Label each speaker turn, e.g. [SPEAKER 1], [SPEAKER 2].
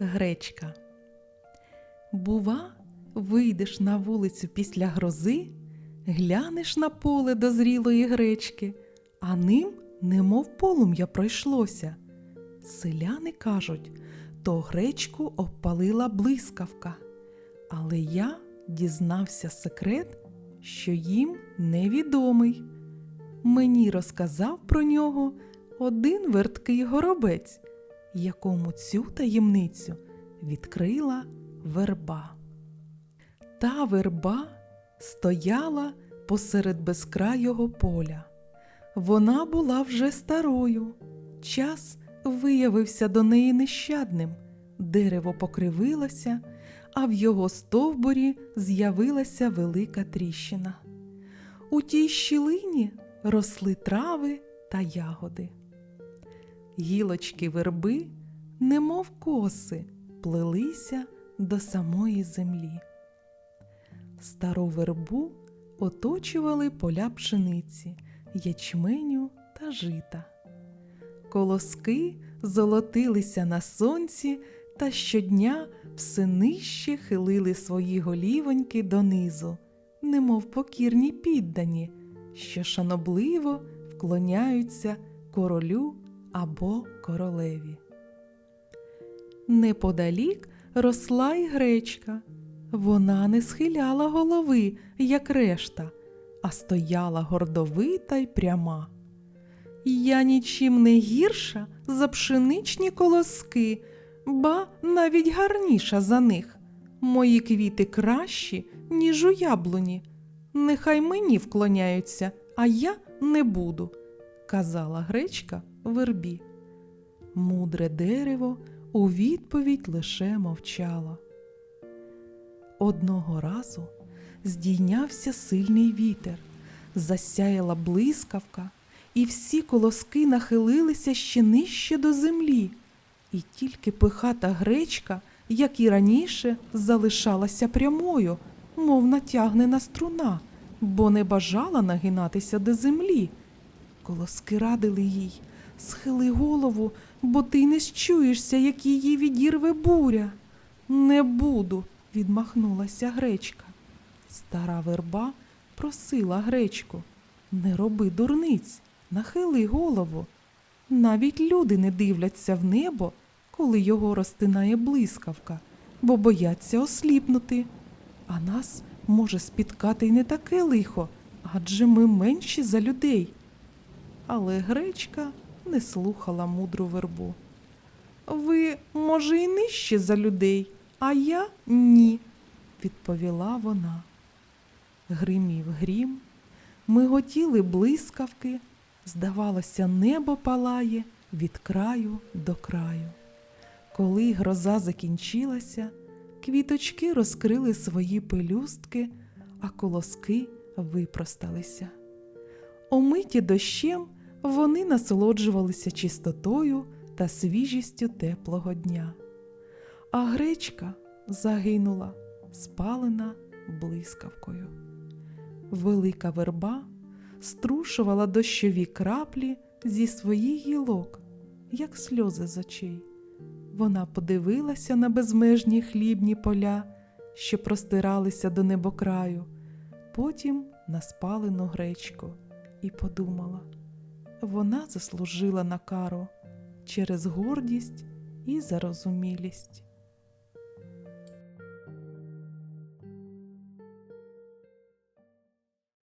[SPEAKER 1] Гречка. Бува, вийдеш на вулицю після грози, глянеш на поле дозрілої гречки, а ним немов полум'я пройшлося. Селяни кажуть, то гречку обпалила блискавка. Але я дізнався секрет, що їм невідомий. Мені розказав про нього один верткий горобець, якому цю таємницю відкрила верба. Та верба стояла посеред безкрайого поля. Вона була вже старою. Час виявився до неї нещадним. Дерево покривилося, а в його стовбурі з'явилася велика тріщина. У тій щілині росли трави та ягоди. Гілочки верби, немов коси, плелися до самої землі. Стару вербу оточували поля пшениці, ячменю та жита. Колоски золотилися на сонці та щодня все нижче хилили свої голівоньки донизу, немов покірні піддані, що шанобливо вклоняються королю або королеві. Неподалік росла й гречка. Вона не схиляла голови, як решта, а стояла гордовита й пряма. Я нічим не гірша за пшеничні колоски, ба навіть гарніша за них. Мої квіти кращі, ніж у яблуні. Нехай мені вклоняються, а я не буду, казала гречка вербі. Мудре дерево у відповідь лише мовчало. Одного разу здійнявся сильний вітер, засяяла блискавка, і всі колоски нахилилися ще нижче до землі, і тільки пихата гречка, як і раніше, залишалася прямою, мов натягнена струна, бо не бажала нагинатися до землі. Колоски радили їй схили голову, бо ти не щуєшся, як її відірве буря. Не буду, відмахнулася гречка. Стара верба просила гречку не роби дурниць, нахили голову. Навіть люди не дивляться в небо, коли його розтинає блискавка, бо бояться осліпнути. А нас може спіткати й не таке лихо, адже ми менші за людей. Але гречка не слухала мудру вербу. Ви, може, і нижче за людей, а я ні, відповіла вона. Гримів грім, миготіли блискавки, здавалося, небо палає від краю до краю. Коли гроза закінчилася, квіточки розкрили свої пелюстки, а колоски випросталися. Омиті дощем вони насолоджувалися чистотою та свіжістю теплого дня. А гречка загинула, спалена блискавкою. Велика верба струшувала дощові краплі зі своїх гілок, як сльози з очей. Вона подивилася на безмежні хлібні поля, що простиралися до небокраю, потім на спалену гречку, і подумала вона заслужила на кару через гордість і зарозумілість.